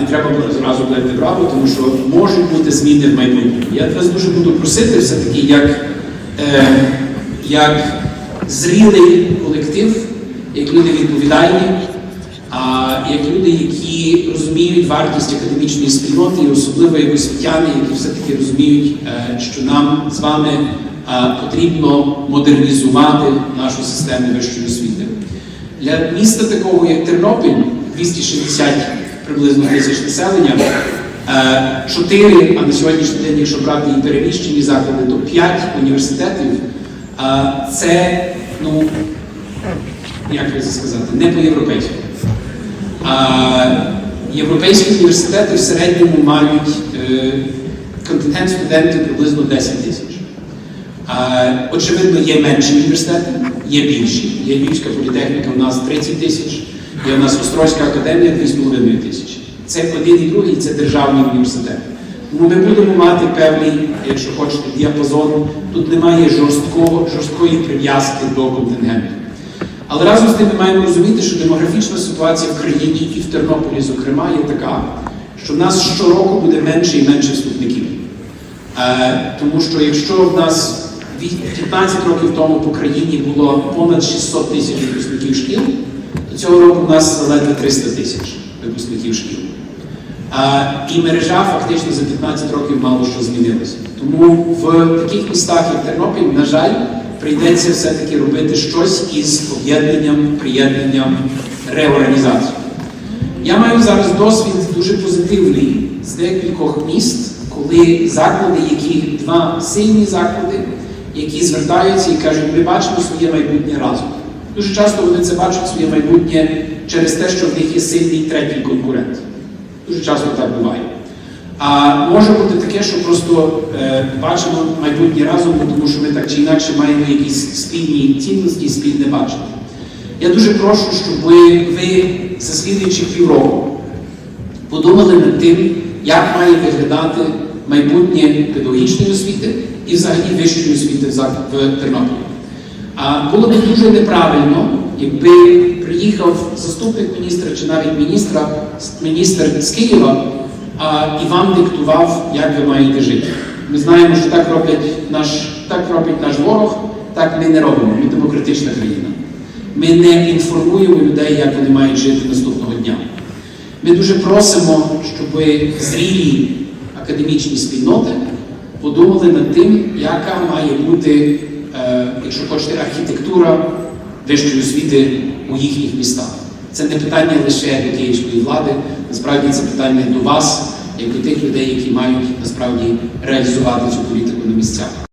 Не треба зразу бити браво, тому що можуть бути зміни в майбутньому. Я вас дуже буду просити, все-таки, як, е, як зрілий колектив, як люди відповідальні, а як люди, які розуміють вартість академічної спільноти, і особливо як освітяни, які все-таки розуміють, е, що нам з вами е, потрібно модернізувати нашу систему вищої освіти. Для міста такого, як Тернопіль, 260 приблизно тисяч населення, е, 4, а на сьогоднішній день, якщо брати і переміщені заклади, то 5 університетів. е, Це, ну, як це сказати, не по-європейськи. Європейські університети в середньому мають е, контингент студентів приблизно 10 тисяч. Очевидно, є менші університети, є більші. Є Львівська політехніка, у нас 30 тисяч, є у нас Острозька академія 2,5 тисячі. Це один і другий, це державні університети. Тому ми будемо мати певний, якщо хочете, діапазон. Тут немає жорсткого, жорсткої прив'язки до контингенту. Але разом з тим ми маємо розуміти, що демографічна ситуація в країні і в Тернополі, зокрема, є така, що в нас щороку буде менше і менше вступників. Е, тому що якщо в нас 15 років тому по країні було понад 600 тисяч випускників шкіл, цього року в нас ледве 300 тисяч випускників шкіл. Е, і мережа фактично за 15 років мало що змінилося. Тому в таких містах, як Тернопіль, на жаль, прийдеться все-таки робити щось із об'єднанням, приєднанням, реорганізацією. Я маю зараз досвід дуже позитивний з декількох міст, коли заклади, які два сильні заклади, які звертаються і кажуть, ми бачимо своє майбутнє разом. Дуже часто вони це бачать своє майбутнє через те, що в них є сильний третій конкурент. Дуже часто так буває. А може бути таке, що просто е, бачимо майбутнє разом, тому що ми так чи інакше маємо якісь спільні цінності, спільне бачення. Я дуже прошу, щоб ви, ви за слідуючих півроку подумали над тим, як має виглядати майбутнє педагогічної освіти і взагалі вищої освіти в Тернополі. А було б дуже неправильно, якби приїхав заступник міністра чи навіть міністра, міністр з Києва а, і вам диктував, як ви маєте жити. Ми знаємо, що так роблять наш, так робить наш ворог, так ми не робимо. Ми демократична країна. Ми не інформуємо людей, як вони мають жити наступного дня. Ми дуже просимо, щоб зрілі академічні спільноти подумали над тим, яка має бути, якщо хочете, архітектура вищої освіти у їхніх містах. Це не питання лише до київської влади, насправді це питання до вас, як до тих людей, які мають насправді реалізувати цю політику на місцях.